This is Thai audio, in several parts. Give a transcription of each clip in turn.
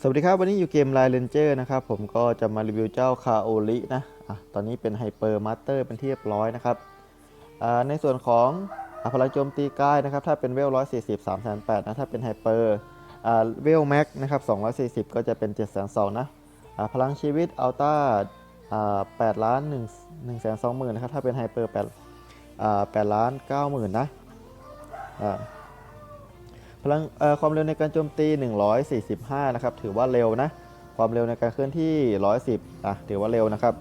สวัสดีครับ วันนี้อยู่เกม Line Ranger นะครับ ผมก็จะมารีวิวเจ้าคาโอลินะอะตอนนี้เป็นไฮเปอร์มาสเตอร์เป็นที่เรียบร้อยนะครับอ่าในส่วนของอพลังโจมตีใกล้นะครับ ถ้าเป็นเวล140 3 8 0 0นแปดนะ ถ้าเป็นไฮเปอร์อ่าเวลแม็กนะครับ240ก็จะเป็น7 2 0 0 0นะอ่าพลังชีวิตอัลต้าอ่า8ล้าน1 1 2 0 0 0 0นะครับ ถ้าเป็นไฮเปอร์8อ่า8ล้าน9 0,000นะอ่าพ ลังความเร็วในการโจมตี 145 นะครับ ถือว่าเร็วนะ ความเร็วในการเคลื่อนที่ 110 อะ ถือว่าเร็วนะครับ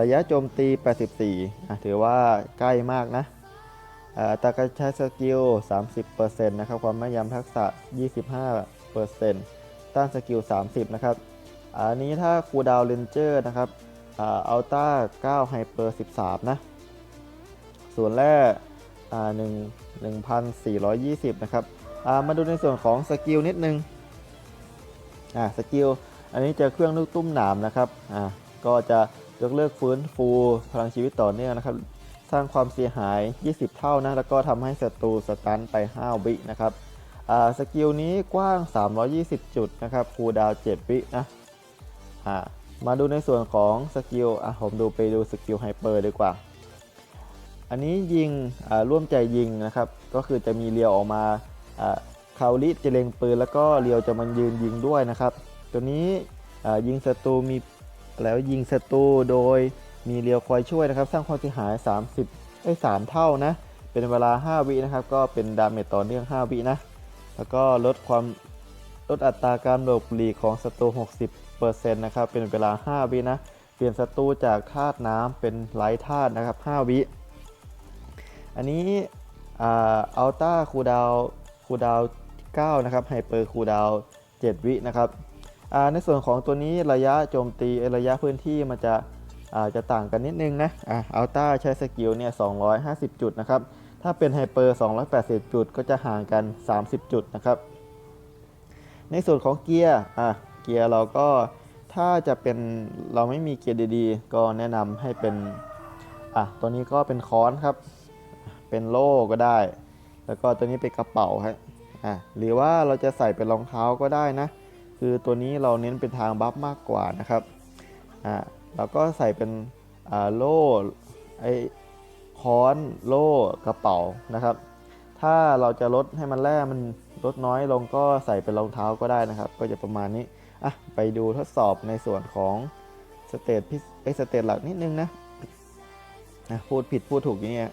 ระยะโจมตี 84 อะ ถือว่าใกล้มากนะอัตราการใช้สกิล 30%นะครับ ความแม่นยำทักษะ 25%ต้านสกิล 30 นะครับ อันนี้ถ้าคูดาวเลนเจอร์นะครับอัลต้า9ไฮเปอร์13 นะ ส่วนแรกอ่1 1,420 นะครับ มาดูในส่วนของสกิลนิดนึงอ่าสกิลอันนี้จะเครื่องลูกตุ้มหนามนะครับอ่าก็จะยกเลิกฟื้นฟูพลังชีวิตต่อเนื่องนะครับ สร้างความเสียหาย 20 เท่านะแล้วก็ทำให้ศัตรูสตันไป 5 วินะครับอ่าสกิลนี้กว้าง 320 จุดนะครับคูลดาว 7 วินะอ่ามาดูในส่วนของสกิลอะผมดูไปดูสกิลไฮเปอร์ดีกว่า อันนี้ยิงอ่าร่วมใจยิงนะครับ ก็คือจะมีเรียวออกมา คาลิจะเล็งปืนแล้วก็เรียวจะมันยืนยิงด้วยนะครับ ตัวนี้ยิงศัตรูมีแล้วยิงศัตรูโดยมีเรียวคอยช่วยนะครับ สร้างความเสียหาย 30ไอ้3เท่านะ เป็นเวลา 5 วินะครับ ก็เป็นดาเมจต่อเนื่อง 5 วินะ แล้วก็ลดความลดอัตราการหลบหลีกของศัตรู 60%นะครับ เป็นเวลา 5 วินะ เปลี่ยนศัตรูจากธาตุน้ำเป็นไร้ธาตุนะครับ 5 วิ อันนี้อัลต้าคูดาว คูดาว9นะครับไฮเปอร์คูดาว7วินะครับในส่วนของตัวนี้ระยะโจมตีระยะพื้นที่มันจะอาจะต่างกันนิดนึงนะอ่าอัลต้าใช้สกิลเนี่ย250 จุดนะครับ ถ้าเป็นไฮเปอร์280 จุดก็จะห่างกัน 30 จุดนะครับ ในส่วนของเกียร์อะเกียร์เราก็ถ้าจะเป็นเราไม่มีเกียร์ดีๆ ก็แนะนำให้เป็นอะตัวนี้ก็เป็นค้อนครับ เป็นโล่ก็ได้ แล้วก็ตัวนี้เป็นกระเป๋าครับอะหรือว่าเราจะใส่เป็นรองเท้าก็ได้นะ คือตัวนี้เราเน้นเป็นทางบัฟมากกว่านะครับอ่าเราก็ใส่เป็นอ่าโล่ไอ้ค้อนโล่กระเป๋านะครับ ถ้าเราจะลดให้มันแร่มันลดน้อยลงก็ใส่เป็นรองเท้าก็ได้นะครับ ก็จะประมาณนี้อะไปดูทดสอบในส่วนของสเตตพิไอสเตตหลักนิดนึงนะนะพูดผิดพูดถูกอย่างเงี้ย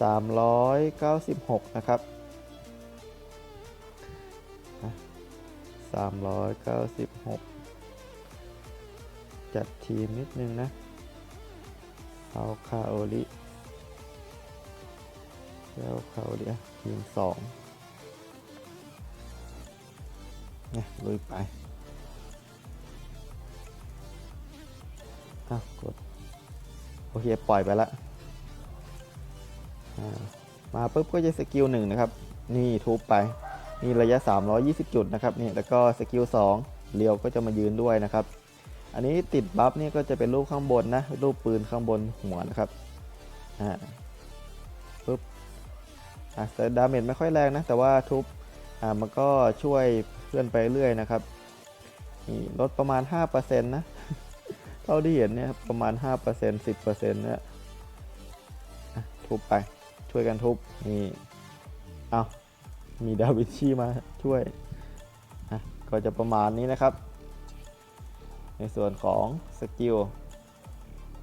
สามร้อยเก้าสิบหกนะครับสามร้อยเก้าสิบหกจัดทีมนิดนึงนะ เอาคาโอลิแล้วคาโอลิทีมสองเนี่ยลุยไปอะกด โอเค ปล่อยไปละอ่า มาปุ๊บก็จะสกิลหนึ่งนะครับ นี่ทุบไปนี่ระยะ 320 จุดนะครับนี่แล้วก็สกิล2เลียวก็จะมายืนด้วยนะครับ อันนี้ติดบัฟนี่ก็จะเป็นรูปข้างบนนะ รูปปืนข้างบนหัวนะครับอ่าปุ๊บอะแต่ดาเมจไม่ค่อยแรงนะ แต่ว่าทุบอ่ามันก็ช่วยเพื่อนไปเรื่อยนะครับนี่ลดประมาณ 5%นะเท่าที่เห็นเนี่ยครับประมาณ 5% 10%เนี่ยอะทุบไป ช่วยกันทุบนี่เอามีดาวินชีมาช่วยอะก็จะประมาณนี้นะครับ ในส่วนของสกิล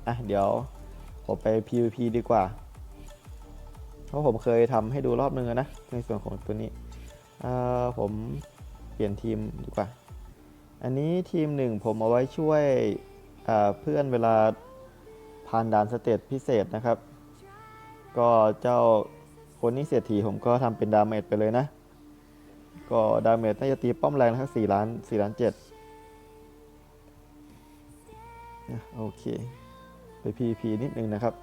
อะเดี๋ยวผมไป PVP ดีกว่า เพราะผมเคยทำให้ดูรอบนึงนะ ในส่วนของตัวนี้อ่าผมเปลี่ยนทีมดีกว่า อันนี้ทีมหนึ่งผมเอาไว้ช่วยอ่าเพื่อนเวลาผ่านด่านสเตจพิเศษนะครับ ก็เจ้าคนนี้เสียทีผมก็ทำเป็นดาเมจไปเลยนะ ก็ดาเมจน่าจะตีป้อมแรงนะครับ4ล้าน4ล้าน7นะโอเค ไป PVP นิดนึงนะครับ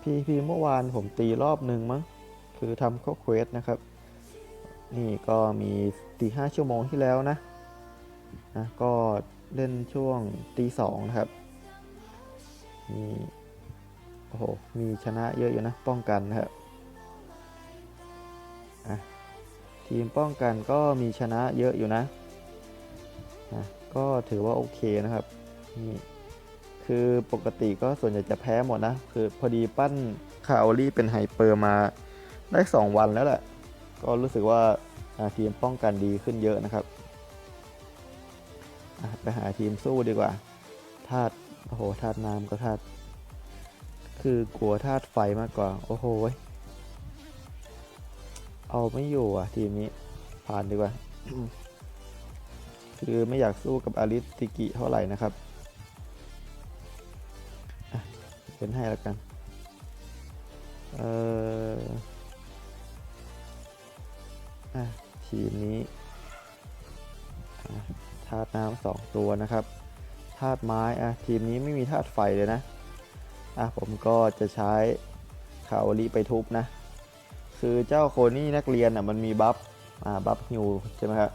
PVP เมื่อวานผมตีรอบหนึ่งมั้งคือทำข้อเควสนะครับ นี่ก็มีตีห้าชั่วโมงที่แล้วนะนะก็เล่นช่วงตีสองนะครับมีโอ้โห มีชนะเยอะอยู่นะ ป้องกันนะครับทีมป้องกันก็มีชนะเยอะอยู่นะอะก็ถือว่าโอเคนะครับ นี่ คือปกติก็ส่วนใหญ่จะแพ้หมดนะ คือพอดีปั้นคาโอลี่เป็นไฮเปอร์มาได้ 2 วันแล้วแหละ ก็รู้สึกว่าทีมป้องกันดีขึ้นเยอะนะครับ ไปหาทีมสู้ดีกว่าธาตุโอ้โหธาตุน้ำก็ธาตุ คือกลัวธาตุไฟมากกว่า โอ้โห เอาไม่อยู่อะ ทีมนี้ ผ่านดีกว่า คือไม่อยากสู้กับอาริสติกิเท่าไหร่นะครับเป็นให้แล้วกัน เอออะทีมนี้ธาตุน้ำสองตัวนะครับธาตุไม้อะทีมนี้ไม่มีธาตุไฟเลยนะ อะผมก็จะใช้คาโอริไปทุบนะ คือเจ้าโคนี่นักเรียนอะมันมีบัฟอ่าบัฟฮิวใช่ไหมครับ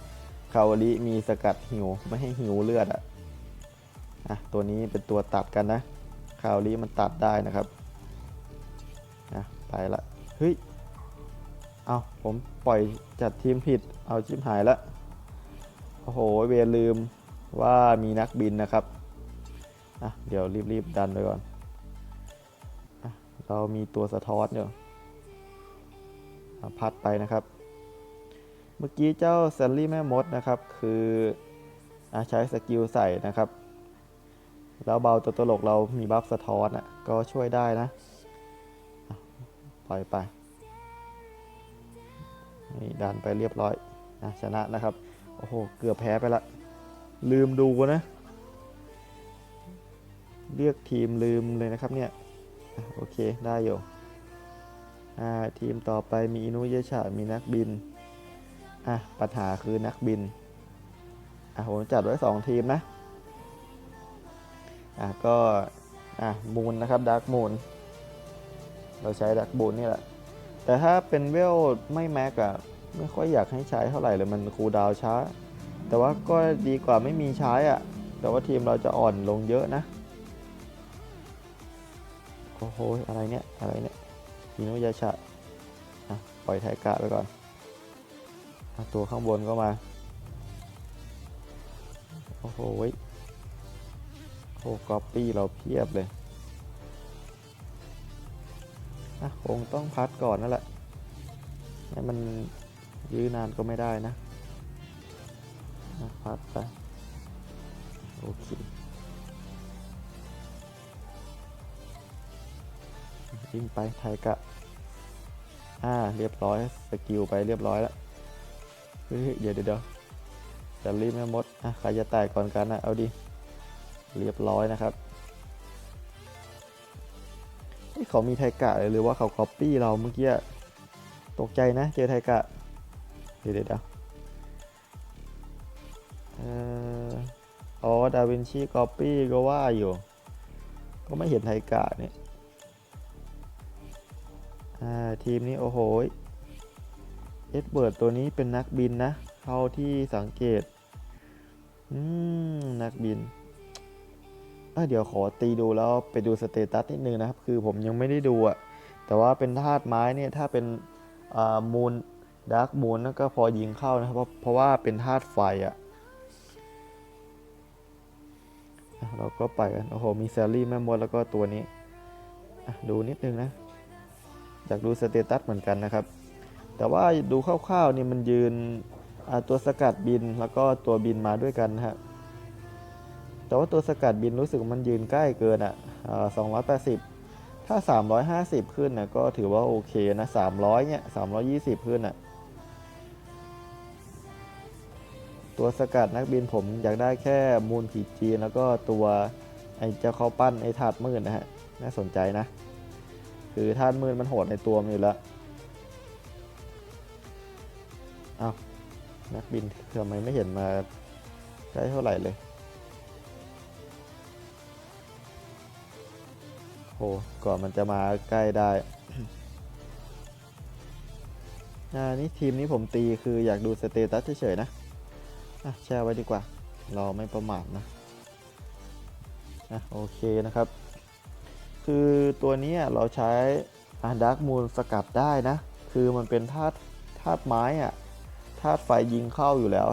คาวาริมีสกัดฮิวไม่ให้ฮิวเลือดอะอะตัวนี้เป็นตัวตัดกันนะคาวาริมันตัดได้นะครับอะไปละเฮ้ยเอาผมปล่อยจัดทีมผิดเอาชิบหายละโอ้โหเวรลืมว่ามีนักบินนะครับอะเดี๋ยวรีบๆดันไปก่อน เรามีตัวสะท้อนอยู่พัดไปนะครับ เมื่อกี้เจ้าแซลลี่แม่มดนะครับ คืออาใช้สกิลใส่นะครับ แล้วเบาตัวตลกเรามีบัฟสะท้อนอะก็ช่วยได้นะ ปล่อยไปนี่ดันไปเรียบร้อยนะชนะนะครับ โอ้โห เกือบแพ้ไปละ ลืมดูนะ เลือกทีมลืมเลยนะครับเนี่ย โอเค ได้อยู่ทีมต่อไปมีอินุเยชะมีนักบิน อะ ปัญหาคือนักบิน อะ ผมจัดไว้ 2 ทีมนะ อะ ก็ อะ มูนนะครับดักมูน เราใช้ดักบูนนี่แหละ แต่ถ้าเป็นเวลไม่แม็กอะไม่ค่อยอยากให้ใช้เท่าไหร่เลยมันคูดาวช้า แต่ว่าก็ดีกว่าไม่มีใช้อะแต่ว่าทีมเราจะอ่อนลงเยอะนะ โอ้โห อะไรเนี่ย อะไรเนี่ยอินุยาชะอะปล่อยไทกะไปก่อนอตัวข้างบนก็มา โอ้โหเว้โอ้ก๊อปปี้เราเพียบเลยอะคงต้องพัดก่อนนั่นแหละให้มันยื้อนานก็ไม่ได้นะ พัดไป โอเค วิ่งไปไทยกะอ่าเรียบร้อยสกิลไปเรียบร้อยแล้วเฮ้ยเดี๋ยวเดี๋ยวเดี๋ยวจะรีบไม่มดอะใครจะแตกก่อนกันนะเอาดิเรียบร้อยนะครับเฮ้ยเขามีไทกะเลยหรือว่าเขาก๊อปปี้เราเมื่อกี้ตกใจนะเจอไทกะเดี๋ยวเดี๋ยวอ๋อดาวินชีก๊อปปี้ก็ว่าอยู่ ก็ไม่เห็นไทกะเนี่ย ทีมนี้โอ้โห เอ็ดเบิร์ดตัวนี้เป็นนักบินนะ เท่าที่สังเกต อืม นักบินเเดี๋ยวขอตีดูแล้วไปดูสเตตัสนิดนึงนะครับ คือผมยังไม่ได้ดูอะแต่ว่าเป็นธาตุไม้เนี่ย ถ้าเป็นมูลดาร์กมูลก็พอยิงเข้านะครับ เพราะว่าเป็นธาตุไฟอะอะเราก็ไปกัน โอ้โห มีแซลลี่แม่มดแล้วก็ตัวนี้ ดูนิดนึงนะ อยากดูสเตตัสเหมือนกันนะครับ แต่ว่าดูคร่าวๆนี่มันยืนตัวสกัดบินแล้วก็ตัวบินมาด้วยกันนะฮะแต่ว่าตัวสกัดบินรู้สึกมันยืนใกล้เกินอะสองร้อยแปดสิบถ้า 350 ขึ้นนะก็ถือว่าโอเคนะ 300 เนี่ย 320 ขึ้นอะ ตัวสกัดนักบินผมอยากได้แค่มูลผีจีนแล้วก็ตัวไอ้เจ้าเขาปั้นไอ้ถาดมืดนะฮะ น่าสนใจนะ คือธาตุมืดมันโหดในตัวมันอยู่แล้วอ้าวนักบินทำไมไม่เห็นมาใกล้เท่าไหร่เลยโหก่อนมันจะมาใกล้ได้อ่านี่ทีมนี้ผมตีคืออยากดูสเตตัสเฉยๆนะอะแช่ไว้ดีกว่า เราไม่ประมาทนะอะโอเคนะครับ คือตัวนี้เราใช้ดาร์กมูลสกัดได้นะ คือมันเป็นธาตุธาตุไม้อะธาตุไฟยิงเข้าอยู่แล้ว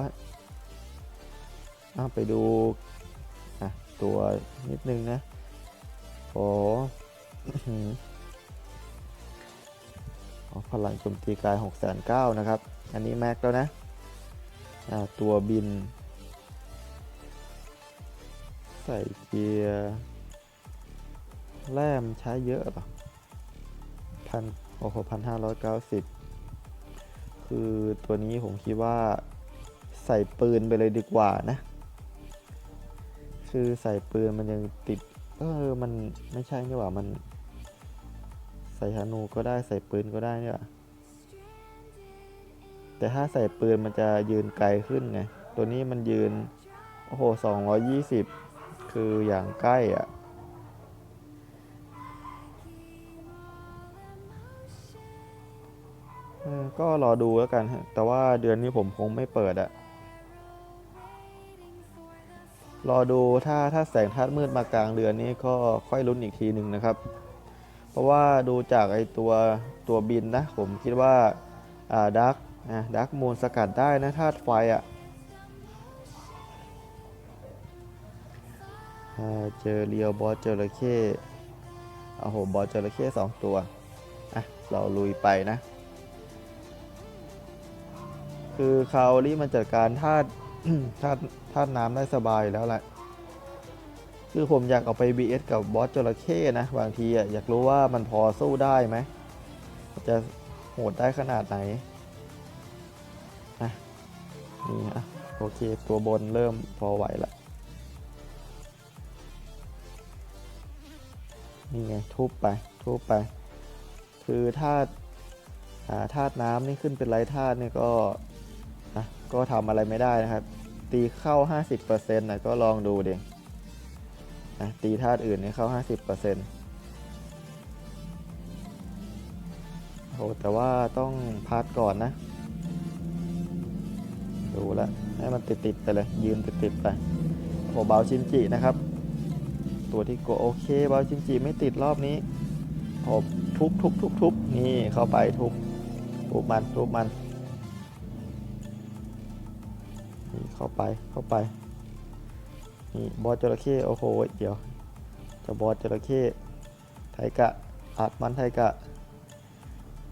ไปดูอะตัวนิดนึงนะ โอ้อื้อหืออ๋อพลังโจมตีกาย6 9 0 0 0นะครับ อันนี้แม็กแล้วนะตัวบิน ใส่เกียร์ แร่มใช้เยอะป่ะพันโอ้โหพันห้าร้อยเก้าสิบคือตัวนี้ผมคิดว่าใส่ปืนไปเลยดีกว่านะ คือใส่ปืนมันยังติด เออ มันไม่ใช่นี่หว่า มัน ใส่ธนูก็ได้ใส่ปืนก็ได้นี่ยแต่ถ้าใส่ปืนมันจะยืนไกลขึ้นไง ตัวนี้มันยืน โอ้โหสองร้อยยี่สิบ คืออย่างใกล้อะ ก็รอดูแล้วกันแต่ว่าเดือนนี้ผมคงไม่เปิดอะรอดูถ้าถ้าแสงธาตุมืดมากลางเดือนนี้ก็ค่อยลุ้นอีกทีหนึ่งนะครับ เพราะว่าดูจากไอตัวตัวบินนะ ผมคิดว่าอ่าดักอ่าดักมูลสกัดได้นะธาตุไฟอะอ่าเจอเรียวบอสจระเข้โอ้โหบอสจระเข้สองตัวอะเราลุยไปนะ คือคาโอรี่มันจัดการธาตุธาตุธาตุน้ำได้สบายแล้วแหละ คือผมอยากเอาไป BS กับบอสจระเข้นะ บางทีอะอยากรู้ว่ามันพอสู้ได้ไหม จะโหดได้ขนาดไหนอะนี่อะโอเค ตัวบนเริ่มพอไหวละนี่ไงทุบไปทุบไป คือธาตุธาตุน้ำนี่ขึ้นเป็นไรธาตุนี่ก็ ก็ทำอะไรไม่ได้นะครับ ตีเข้า 50%นะก็ลองดูเด็นะตีธาตุอื่นนี่เข้า 50%โอ้แต่ว่าต้องพัดก่อนนะ ดูแลวให้มันติดๆไปเลย ยืนติดๆไปโอ้เบาชินจินะครับ ตัวที่โกโอเคเบาชินจิไม่ติดรอบนี้โอทุบทุบทุบทุบนี่เข้าไปทุบทุบมันทุบมัน เข้าไปเข้าไปนี่บอสจระเข้โอ้โหเดี๋ยวจะบอสจระเข้ไทกะอัดมันไทกะ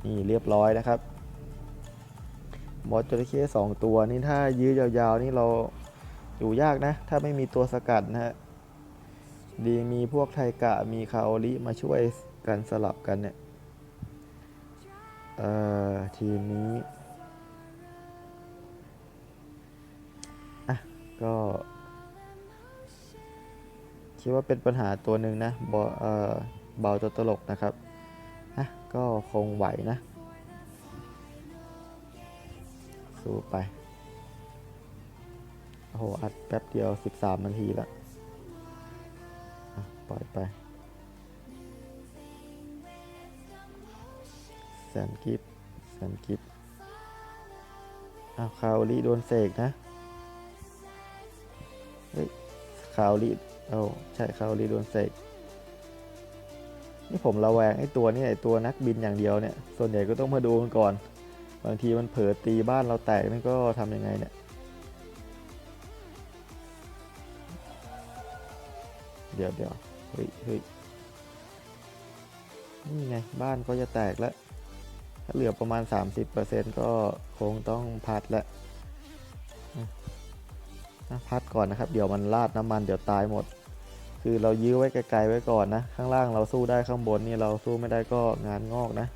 นี่เรียบร้อยนะครับ บอสจระเข้สองตัวนี่ถ้ายื้อยาวๆนี่เราอยู่ยากนะ ถ้าไม่มีตัวสกัดนะฮะดีมีพวกไทกะมีคาโอริมาช่วยกันสลับกันเนี่ยเอ่อทีมนี้ ก็ คิดว่าเป็นปัญหาตัวหนึ่งนะบเอ่อเบาตัวตลกนะครับอะก็คงไหวนะ สู้ไป โอ้โห อัดแป๊บเดียว 13 นาทีละปล่อยไปแสนกิฟแสนกิฟอ้าวคาโอริโดนเสกนะ คาโอริเอาใช่คาโอริโดนเสกนี่ผมระแวงไอ้ตัวนี้ไอ้ตัวนักบินอย่างเดียวเนี่ย ส่วนใหญ่ก็ต้องมาดูกันก่อน บางทีมันเผลอตีบ้านเราแตกนี่ก็ทำยังไงเนี่ย เดี๋ยวเดี๋ยวเฮ้ยเฮ้ยนี่ไงบ้านก็จะแตกแล้ว ถ้าเหลือประมาณ 30%ก็คงต้องพัดแล้วอะอะ พัดก่อนนะครับ เดี๋ยวมันราดน้ำมันเดี๋ยวตายหมด คือเรายื้อไว้ไกลๆไว้ก่อนนะ ข้างล่างเราสู้ได้ข้างบนนี่เราสู้ไม่ได้ก็งานงอกนะ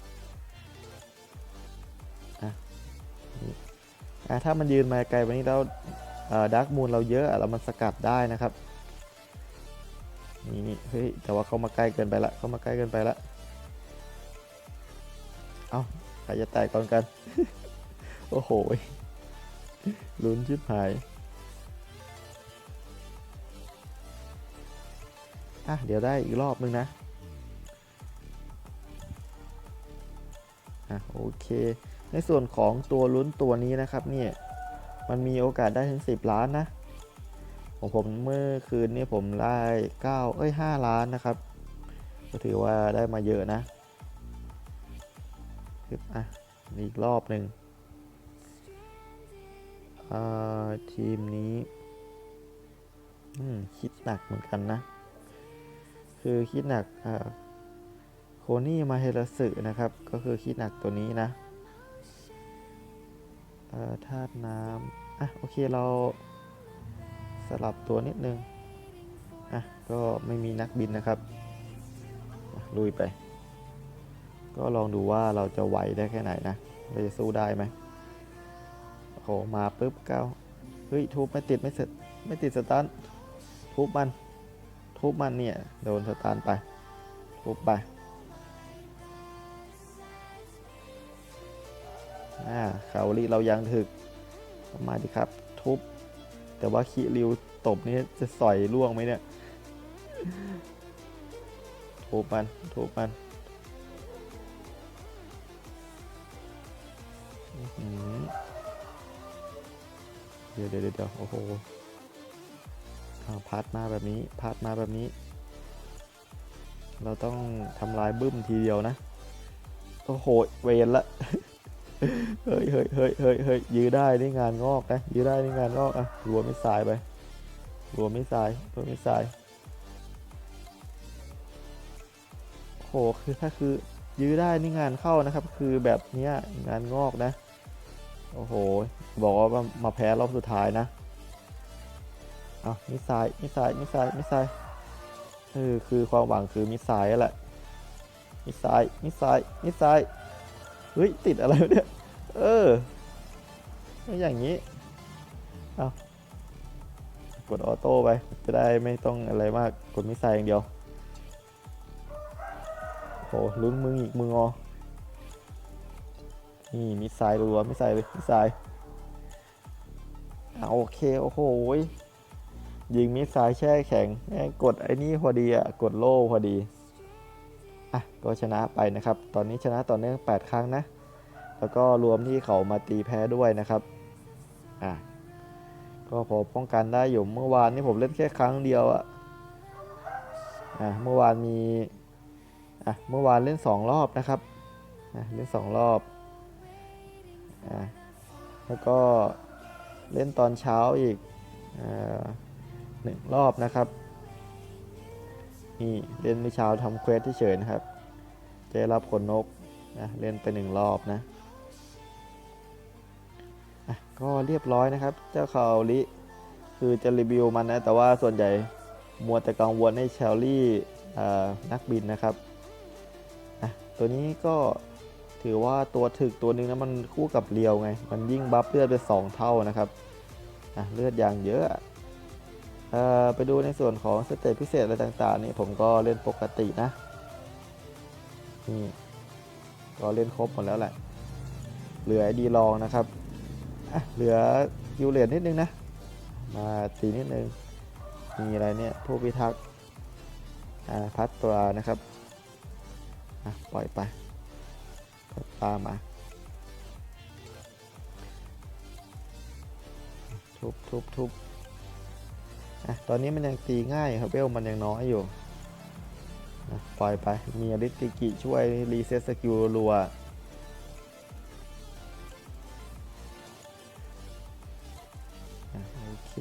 อะอะถ้ามันยืนมาไกลไปนี้แล้วดักมูลเราเยอะอะแล้วมันสกัดได้นะครับนี่เฮ้ยแต่ว่าเขามาใกล้เกินไปละเขามาใกล้เกินไปละเอาใครจะแตกก่อนกัน โอ้โหลุ้นชิบหาย อะ เดี๋ยวได้อีกรอบนึงนะ อะ โอเค ในส่วนของตัวลุ้นตัวนี้นะครับเนี่ยมันมีโอกาสได้ถึง 10 ล้านนะของผมเมื่อคืนนี้ผมได้9เอ้ย5ล้านนะครับ ก็ถือว่าได้มาเยอะนะอะอีกรอบหนึ่งทีมนี้ คิดหนักเหมือนกันนะ คือคิดหนักโคนี่มาเฮลสึนะครับ ก็คือคิดหนักตัวนี้นะธาตุน้ำอะโอเคเราสลับตัวนิดนึงอะก็ไม่มีนักบินนะครับลุยไป ก็ลองดูว่าเราจะไหวได้แค่ไหนนะ เราจะสู้ได้ไหมโอ้โหมาปุ๊บก้าวเฮ้ย ทุบไม่ติดไม่เสร็จไม่ติดสตาร์ททุบมัน ทุบมันเนี่ย โดนสตาร์ไป ทุบไป อ่าเขาลีเรายังถึกเอมาดิครับ ทุบ แต่ว่าขีริวตบนี่จะสอยล่วงไหมเนี่ย ทุบมัน ทุบมันเดี๋ยวเดี๋ยวเดี๋ยวโอ้โห พัดมาแบบนี้พัดมาแบบนี้ เราต้องทำลายบึ้มทีเดียวนะโอ้โหเวนละเฮ้ยเฮ้ยเฮ้ยเฮ้ยเฮ้ยยื้อได้นี่งานงอกนะยื้อได้นี่งานงอกอะรัวไม่สายไปรัวไม่สายรัวไม่สายโอ้โหคือถ้าคือยื้อได้นี่งานเข้านะครับ คือแบบเนี้ยงานงอกนะ โอ้โห บอกว่ามาแพ้รอบสุดท้ายนะ เอามิสไซล์มิสไซล์มิสไซล์มิสไซล์เออคือความหวังคือมิสไซล์แหละมิสไซล์มิสไซล์มิสไซล์เฮ้ยติดอะไรเนี่ยเออไม่อย่างนี้เอากดออโต้ไปจะได้ไม่ต้องอะไรมากกดมิสไซล์อย่างเดียวโหลุ้นมึงอีกมึงอนี่มิสไซล์รัวมิสไซล์เลยมิสไซล์โอเค โอ้โห ยิงมิสไซล์แช่แข็งแม่งกดไอ้นี่พอดีอะกดโล่พอดีอะก็ชนะไปนะครับ ตอนนี้ชนะต่อเนื่อง 8 ครั้งนะ แล้วก็รวมที่เขามาตีแพ้ด้วยนะครับอะก็พอป้องกันได้อยู่เมื่อวานนี่ผมเล่นแค่ครั้งเดียวอะอะเมื่อวานมีอะเมื่อวานเล่น 2 รอบนะครับอะเล่น 2 รอบอะแล้วก็เล่นตอนเช้าอีกอ่า หนึ่งรอบนะครับนี่เล่นเมื่อเช้าทำเควสที่เฉยนะครับ จะรับขนนกนะเล่นไปหนึ่งรอบนะก็เรียบร้อยนะครับ เจ้าคาลิคือจะรีวิวมันนะ แต่ว่าส่วนใหญ่มัวแต่กังวลให้เชลลี่นักบินนะครับตัวนี้ก็ถือว่าตัวถึกตัวหนึงนะมันคู่กับเรียวไง มันยิ่งบัฟเลือดไปสองเท่านะครับเลือดอย่างเยอะ ไปดูในส่วนของสเตจพิเศษอะไรต่างๆนี่ผมก็เล่นปกตินะนี่ก็เล่นครบหมดแล้วแหละ เหลือดีลองนะครับเหลือคิวเลนนิดนึงนะ มาตีนิดนึง มีอะไรเนี่ยผู้พิทักษ์พัดตัวนะครับปล่อยไปก็ตามมา ทุบทุบทุบ อะตอนนี้มันยังตีง่ายครับเวลมันยังน้อยอยู่นะปล่อยไป มีอริติกิช่วยรีเซ็ตสกิลรัวโอเค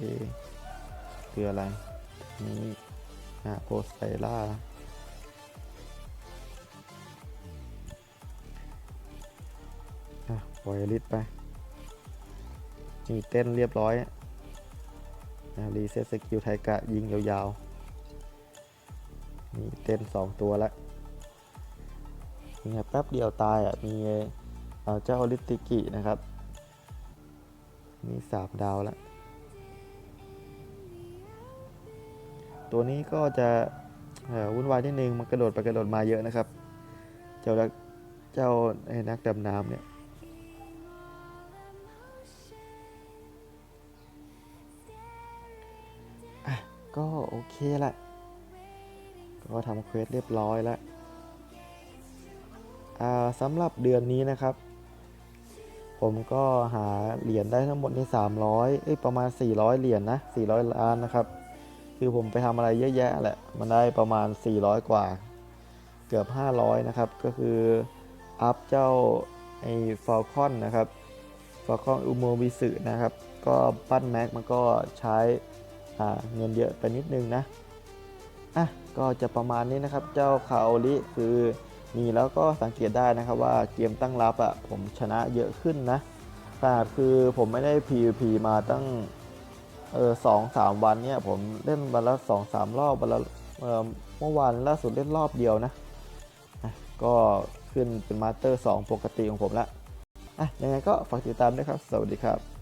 คืออะไร นี่อะโพสไตล่าอะปล่อยอริสไป นี่เต้นเรียบร้อย รีเซ็ตสกิลไทกะยิงยาวๆมีเต้น 2 ตัวแล้วยิงแบบแป๊บเดียวตายอะมีเจ้าอริติกินะครับมีสามดาวแล้ว ตัวนี้ก็จะวุ่นวายนิดนึงมันกระโดดไปกระโดดมาเยอะนะครับ เจ้าเจ้านักดำน้ำเนี่ย ก็โอเคแหละ ก็ทำเควสเรียบร้อยแล้วอ่าสำหรับเดือนนี้นะครับ ผมก็หาเหรียญได้ทั้งหมดใน300 เอ้ยประมาณ 400 เหรียญนะ 400 ล้านนะครับ คือผมไปทำอะไรเยอะแยะแหละ มันได้ประมาณ 400 กว่า เกือบ 500 นะครับ ก็คืออัพเจ้าไอ้ฟอลคอนนะครับฟอร์คอนอุโมบิสึนะครับ ก็ปั้นแม็กมันก็ใช้ เงินเยอะไปนิดนึงนะอะก็จะประมาณนี้นะครับ เจ้าคาโอริคือมีแล้วก็สังเกตได้นะครับว่าเกมตั้งรับอะ่ะผมชนะเยอะขึ้นนะขนาดคือผมไม่ได้ PVP มาตั้งเออสองสามวันเนี่ยผมเล่นวันละสองสามรอบวันละเมื่อวานล่าสุดเล่นรอบเดียวนะอะก็ขึ้นเป็นมาสเตอร์ 2 ปกติของผมละอะยังไงก็ฝากติดตามด้วยครับ สวัสดีครับ